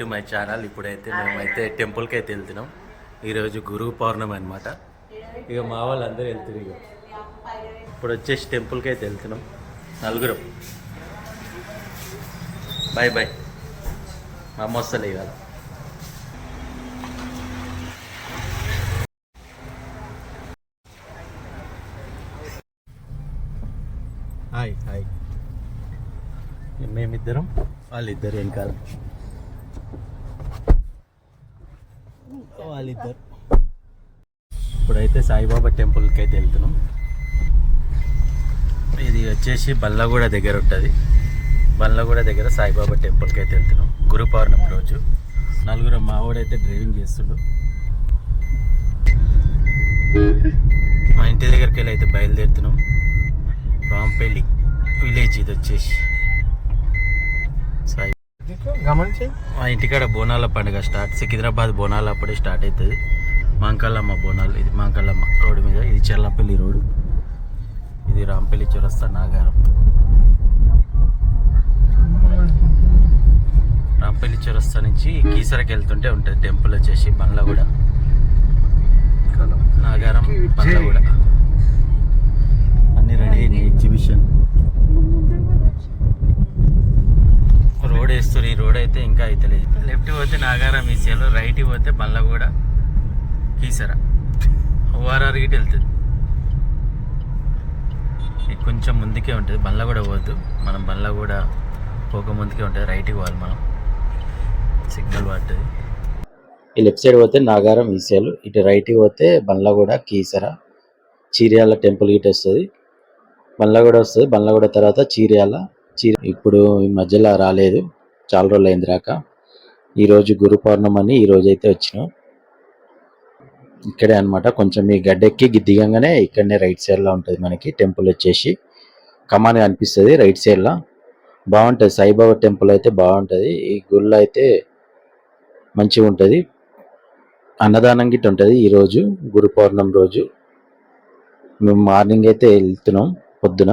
To my channel. ఇప్పుడైతే మేమైతే టెంపుల్కి అయితే వెళ్తున్నాం. ఈరోజు గురువు పౌర్ణమి అనమాట ఇక మా వాళ్ళందరూ వెళ్తున్నారు ఇక. ఇప్పుడు వచ్చేసి టెంపుల్కి అయితే వెళ్తున్నాం. నలుగురం. బాయ్ బాయ్ మా అమ్మ వస్తలే ఇవాళ. Hi hi. మేమిద్దరం వాళ్ళిద్దరు వెనకాల. వాళ్ళిద్దరు ఇప్పుడైతే సాయిబాబా టెంపుల్కి అయితే వెళ్తున్నాం. ఇది వచ్చేసి బల్లగూడ దగ్గర ఉంటుంది. బల్లగూడ దగ్గర సాయిబాబా టెంపుల్కి అయితే వెళ్తున్నాం. గురు పౌర్ణమి రోజు. నలుగురు మావాడైతే డ్రైవింగ్ చేస్తుండు. మా ఇంటి దగ్గరికి వెళ్ళి అయితే బయలుదేరుతున్నాం. రాంపల్లి విలేజ్ ఇది వచ్చేసి. గమనించి? మా ఇంటికాడ బోనాల పండుగ స్టార్ట్ సికింద్రాబాద్ బోనాలు అప్పుడే స్టార్ట్ అవుతుంది మాంకల్లమ్మ బోనాలు ఇది మాంకల్లమ్మ రోడ్డు మీద ఇది చెల్లపల్లి రోడ్డు. ఇది రాంపల్లి చొరస్తా నాగారం. రాంపల్లి చొరస్తా నుంచి కీసరకి వెళ్తుంటే ఉంటుంది టెంపుల్ వచ్చేసి బండ్లగూడ. నాగారం బండ్లగూడ. అన్ని రెడీ ఎగ్జిబిషన్ రోడ్ వేస్తారు ఈ రోడ్ అయితే ఇంకా అవుతలేదు లెఫ్ట్ పోతే నాగారం ఈసీఎల్ రైట్ పోతే బండ్లగూడ కీసర. ఓఆర్ఆర్ గిట్ వెళ్తుంది. కొంచెం ముందుకే ఉంటుంది. బల్లగూడ పోద్దు మనం బల్లగూడ పోక ముందుకే ఉంటుంది. రైట్కి పోవాలి మనం. సిగ్నల్ పడుతుంది ఈ లెఫ్ట్ సైడ్ పోతే నాగారం ఈసీఎల్ ఇటు రైట్కి పోతే బండ్లగూడ కీసర. చీర్యాల టెంపుల్ గిట్ వస్తుంది. బండ్లగూడ వస్తుంది. బండ్లగూడ తర్వాత చీర్యాల. చీర ఇప్పుడు ఈ మధ్యలో రాలేదు. చాలా రోజులు అయింది రాక. ఈరోజు గురు పౌర్ణమి అని ఈ రోజు అయితే వచ్చినాం. ఇక్కడే అనమాట కొంచెం ఈ గడ్డెక్కి దిగంగానే ఇక్కడనే రైట్ సైడ్లో ఉంటుంది మనకి. టెంపుల్ వచ్చేసి కమాన్ అనిపిస్తుంది రైట్ సైడ్లో బాగుంటుంది. సాయిబాబా టెంపుల్ అయితే బాగుంటుంది. ఈ గుళ్ళు అయితే మంచిగా ఉంటుంది. అన్నదానం గిట్ట ఉంటుంది ఈరోజు గురు పౌర్ణమి రోజు. మేము మార్నింగ్ అయితే వెళ్తున్నాం పొద్దున.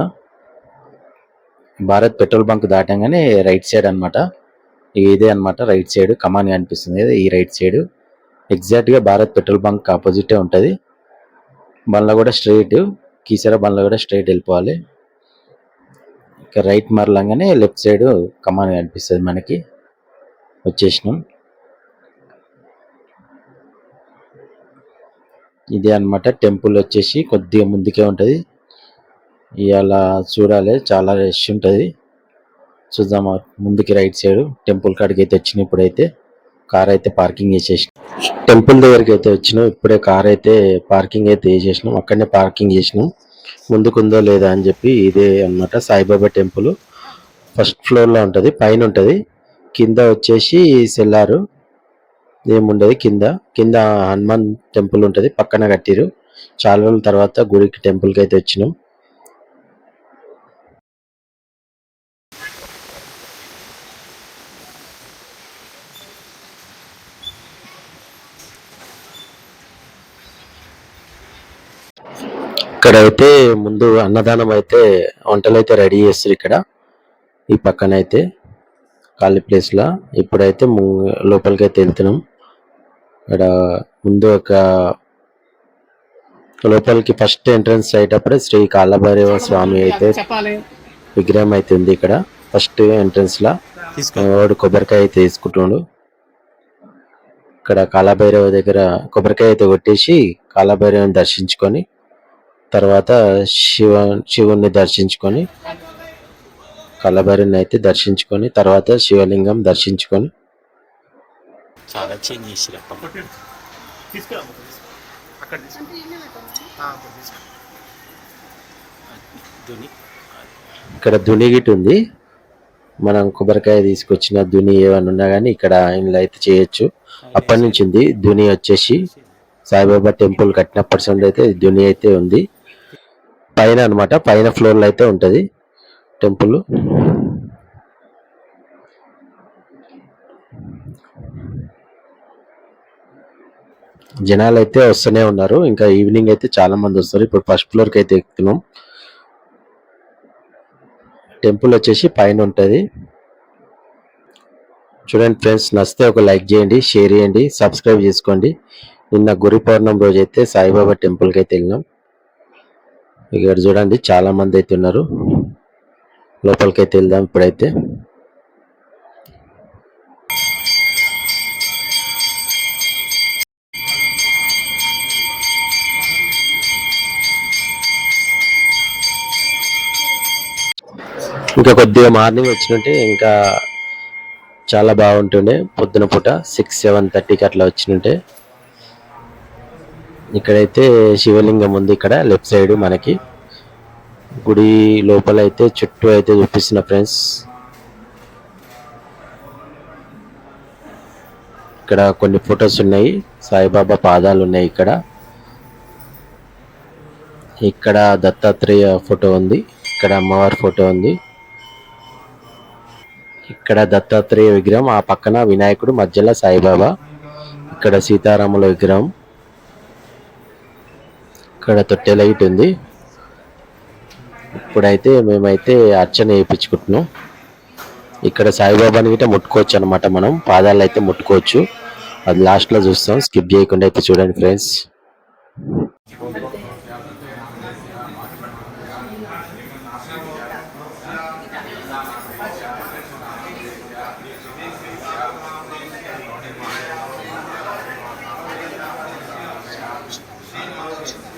భారత్ పెట్రోల్ బంక్ దాటంగానే రైట్ సైడ్ అనమాట ఇదే అనమాట రైట్ సైడ్ కమాన్ అనిపిస్తుంది ఈ రైట్ సైడ్ ఎగ్జాక్ట్గా భారత్ పెట్రోల్ బంక్ ఆపోజిటే ఉంటుంది. బండ్ల కూడా స్ట్రైట్ కీసర బండ్ల కూడా స్ట్రైట్ వెళ్ళిపోవాలి. ఇక రైట్ మరలంగానే లెఫ్ట్ సైడ్ కమాన్ కనిపిస్తుంది మనకి. వచ్చేసినాం. ఇదే అనమాట టెంపుల్ వచ్చేసి కొద్దిగా ముందుకే ఉంటుంది. ఇవాళ చూడాలి చాలా రష్ ఉంటుంది. చూద్దాం ముందుకి రైట్ సైడ్ టెంపుల్ కాడికి అయితే వచ్చిన ఇప్పుడైతే. కార్ అయితే పార్కింగ్ చేసేసి టెంపుల్ దగ్గరికి అయితే వచ్చినాం. ఇప్పుడే కార్ అయితే పార్కింగ్ అయితే వేసేసినాం అక్కడనే పార్కింగ్ చేసినాం. ముందుకుందో లేదా అని చెప్పి ఇదే అన్నమాట. సాయిబాబా టెంపుల్. ఫస్ట్ ఫ్లోర్లో ఉంటుంది పైన ఉంటుంది. కింద వచ్చేసి సెల్లారు. ఏముండదు కింద. కింద హనుమాన్ టెంపుల్ ఉంటుంది పక్కన కట్టిరు. చాలా రోజుల తర్వాత గుడికి టెంపుల్కి అయితే వచ్చినాం. ఇక్కడ అయితే ముందు అన్నదానం అయితే వంటలు అయితే రెడీ చేస్తారు ఇక్కడ. ఈ పక్కన అయితే ఖాళీ ప్లేస్ లా. ఇప్పుడైతే ము- లోపలికి అయితే వెళ్తున్నాం. ఇక్కడ ముందు ఒక లోపలికి ఫస్ట్ ఎంట్రన్స్ అయ్యేటప్పుడే శ్రీ కాలభైరవ స్వామి అయితే విగ్రహం అయితే ఉంది ఇక్కడ. ఫస్ట్ ఎంట్రన్స్ లా. వాడు కొబ్బరికాయ అయితే తీసుకుంటుండు ఇక్కడ కాలభైరవ దగ్గర కొబ్బరికాయ అయితే కొట్టేసి కాలభైరవని దర్శించుకొని తర్వాత శివ శివుణ్ణి దర్శించుకొని కలబరిని అయితే దర్శించుకొని తర్వాత శివలింగం దర్శించుకొని. చాలా చేంజ్ చేసిరు అక్కడ. ఇక్కడ దుని గిట్ ఉంది. మనం కొబ్బరికాయ తీసుకొచ్చిన దుని ఏమైనా ఉన్నా కానీ ఇక్కడ ఇందులో అయితే చేయొచ్చు. అప్పటి నుంచి ఉంది. దుని వచ్చేసి సాయిబాబా టెంపుల్ కట్టినప్పటి నుండి అయితే దుని అయితే ఉంది. పైన అనమాట పైన ఫ్లోర్లో అయితే ఉంటుంది టెంపుల్. జనాలు అయితే వస్తూనే ఉన్నారు ఇంకా ఈవినింగ్ అయితే చాలా మంది వస్తారు. ఇప్పుడు ఫస్ట్ ఫ్లోర్కి అయితే ఎక్కుతున్నాం. టెంపుల్ వచ్చేసి పైన ఉంటుంది. చూడండి ఫ్రెండ్స్ నచ్చితే ఒక లైక్ చేయండి షేర్ చేయండి సబ్స్క్రైబ్ చేసుకోండి. నిన్న గురి పౌర్ణమి రోజు అయితే సాయిబాబా టెంపుల్కి అయితే వెళ్ళినాం. ఇక్కడ చూడండి చాలా మంది అయితే ఉన్నారు. లోపలికి అయితే వెళ్దాం ఇప్పుడైతే. ఇంకా కొద్దిగా మార్నింగ్ వచ్చినట్టే ఇంకా చాలా బాగుంటుండే. పొద్దున పూట సిక్స్ సెవెన్ థర్టీకి అట్లా వచ్చినట్టే. ఇక్కడైతే శివలింగం ఉంది ఇక్కడ లెఫ్ట్ సైడ్ మనకి. గుడి లోపల అయితే చుట్టూ అయితే చూపిస్తున్న ఫ్రెండ్స్. ఇక్కడ కొన్ని ఫొటోస్ ఉన్నాయి సాయిబాబా పాదాలు ఉన్నాయి ఇక్కడ. ఇక్కడ దత్తాత్రేయ ఫోటో ఉంది ఇక్కడ అమ్మవారి ఫోటో ఉంది. ఇక్కడ దత్తాత్రేయ విగ్రహం ఆ పక్కన వినాయకుడు మధ్యలో సాయిబాబా ఇక్కడ సీతారాముల విగ్రహం. ఇక్కడ తొట్టె లైట్ ఉంది. ఇప్పుడైతే మేమైతే అర్చన వేయించుకుంటున్నాం ఇక్కడ సాయిబాబాని గిట్ట ముట్టుకోవచ్చు అనమాట మనం. పాదాలు అయితే ముట్టుకోవచ్చు. అది లాస్ట్లో చూస్తాం. స్కిప్ చేయకుండా అయితే చూడండి ఫ్రెండ్స్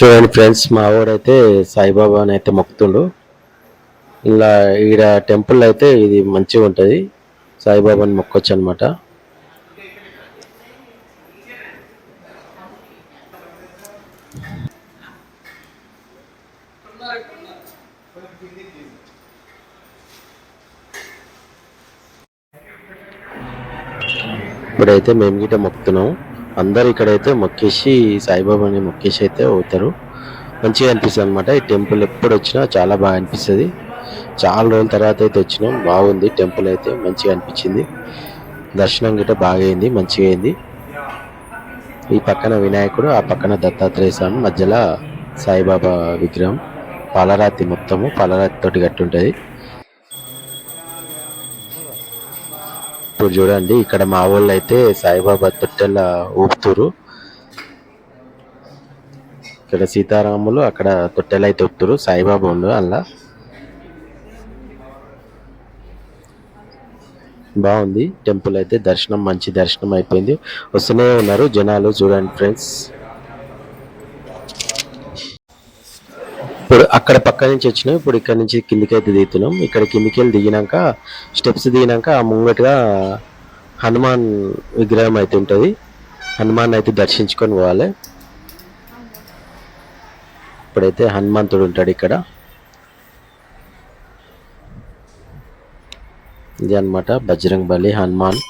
చూడండి ఫ్రెండ్స్ మా వాడైతే సాయిబాబాని అయితే మొక్కుతుండు ఇలా ఈడ టెంపుల్ అయితే ఇది మంచిగా ఉంటుంది. సాయిబాబాని మొక్కొచ్చు అనమాట ఇప్పుడైతే మేము గిట్ట మొక్కుతున్నాం. అందరు ఇక్కడైతే మొక్కేసి సాయిబాబాని మొక్కేసి అయితే అవుతారు. మంచిగా అనిపిస్తుంది అనమాట ఈ టెంపుల్ ఎప్పుడు వచ్చినా చాలా బాగా అనిపిస్తుంది. చాలా రోజుల తర్వాత అయితే వచ్చినాం. బాగుంది. టెంపుల్ అయితే మంచిగా అనిపించింది. దర్శనం గిట్ట బాగా అయింది. మంచిగా అయింది. ఈ పక్కన వినాయకుడు ఆ పక్కన దత్తాత్రేయ స్వామి మధ్యలో సాయిబాబా విగ్రహం. పాలరాతి మొత్తము పాలరాతి తోటి కట్టి ఉంటుంది ఇప్పుడు చూడండి ఇక్కడ మా వాళ్ళు అయితే సాయిబాబా తొట్టెల ఊపుతురు. ఇక్కడ సీతారాములు అక్కడ తొట్టెలు అయితే ఊపుతురు సాయిబాబా ఉండు అలా బాగుంది టెంపుల్ అయితే దర్శనం మంచి దర్శనం అయిపోయింది. వస్తూనే ఉన్నారు జనాలు చూడండి ఫ్రెండ్స్ ఇప్పుడు అక్కడి నుంచి వచ్చినాం. ఇప్పుడు ఇక్కడ నుంచి కిందికి అయితే దిగుతున్నాం. ఇక్కడ కిందికి వెళ్ళి దిగినాక స్టెప్స్ దిగినాక ఆ ముంగటగా హనుమాన్ విగ్రహం అయితే ఉంటుంది. హనుమాన్ అయితే దర్శించుకొని పోవాలి. ఇప్పుడైతే హనుమంతుడు ఉంటాడు ఇక్కడ. ఇది అన్నమాట బజరంగ్ బలి హనుమాన్.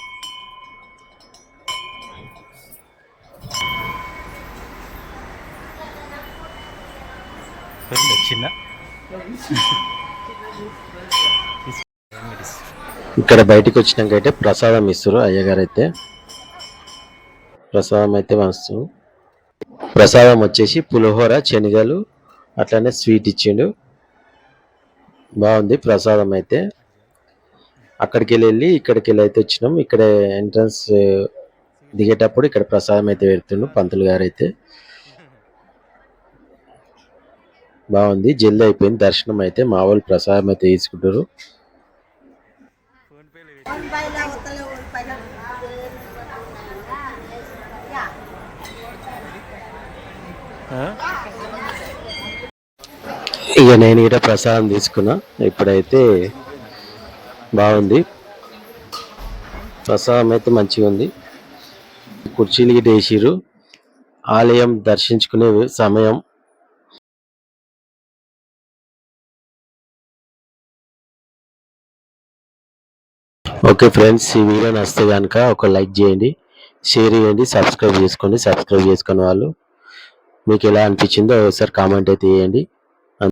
చిన్న? ఇక్కడ బయటికి వచ్చినాక అయితే ప్రసాదం ఇస్తారు అయ్యగారు అయితే ప్రసాదం అయితే వస్తారు ప్రసాదం వచ్చేసి పులిహోర శనగలు అట్లానే స్వీట్ ఇచ్చిండు. బాగుంది ప్రసాదం అయితే. అక్కడికి వెళ్ళి ఇక్కడికి వెళ్ళి అయితే వచ్చినాం. ఇక్కడ ఎంట్రన్స్ దిగేటప్పుడు ఇక్కడ ప్రసాదం అయితే పెడుతుండు పంతులు గారు అయితే బాగుంది. జల్ది అయిపోయింది. దర్శనం అయితే మా వాళ్ళు ప్రసాదం అయితే తీసుకుంటారు. ఇక నేను ఇక్కడ ప్రసాదం తీసుకున్నా. ఇప్పుడైతే బాగుంది. ప్రసాదం అయితే మంచిగా ఉంది. కుర్చీలు గిట్ట వేసిరు ఆలయం దర్శించుకునే సమయం. ఓకే ఫ్రెండ్స్ ఈ వీడియో నచ్చితే కనుక ఒక లైక్ చేయండి షేర్ చేయండి సబ్స్క్రైబ్ చేసుకోండి సబ్స్క్రైబ్ చేసుకున్న వాళ్ళు మీకు ఎలా అనిపించిందో ఒకసారి కామెంట్ అయితే చేయండి.